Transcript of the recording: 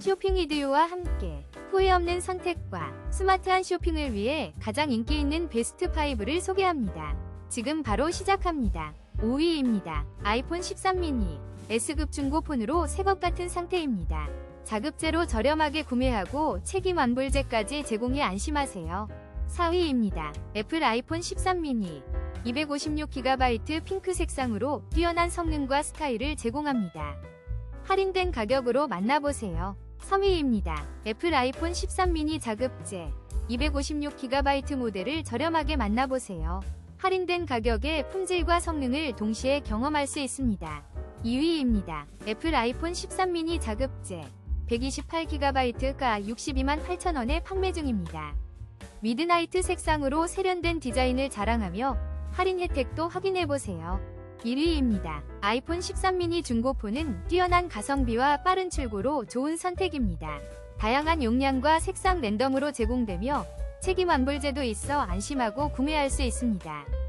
쇼핑 이디오와 함께 후회 없는 선택과 스마트한 쇼핑을 위해 가장 인기 있는 베스트 5를 소개합니다. 지금 바로 시작합니다. 5위입니다. 아이폰 13 미니 S급 중고폰으로 새것 같은 상태입니다. 자급제로 저렴하게 구매하고 책임 완불제까지 제공해 안심하세요. 4위입니다. 애플 아이폰 13 미니 256GB 핑크 색상으로 뛰어난 성능과 스타일을 제공합니다. 할인된 가격으로 만나보세요. 3위입니다. 애플 아이폰 13 미니 자급제 256GB 모델을 저렴하게 만나보세요. 할인된 가격에 품질과 성능을 동시에 경험할 수 있습니다. 2위입니다. 애플 아이폰 13 미니 자급제 128GB가 62만 8천원에 판매 중입니다. 미드나이트 색상으로 세련된 디자인을 자랑하며 할인 혜택도 확인해보세요. 1위입니다. 아이폰 13 미니 중고폰은 뛰어난 가성비와 빠른 출고로 좋은 선택입니다. 다양한 용량과 색상 랜덤으로 제공되며 책임 완불제도 있어 안심하고 구매할 수 있습니다.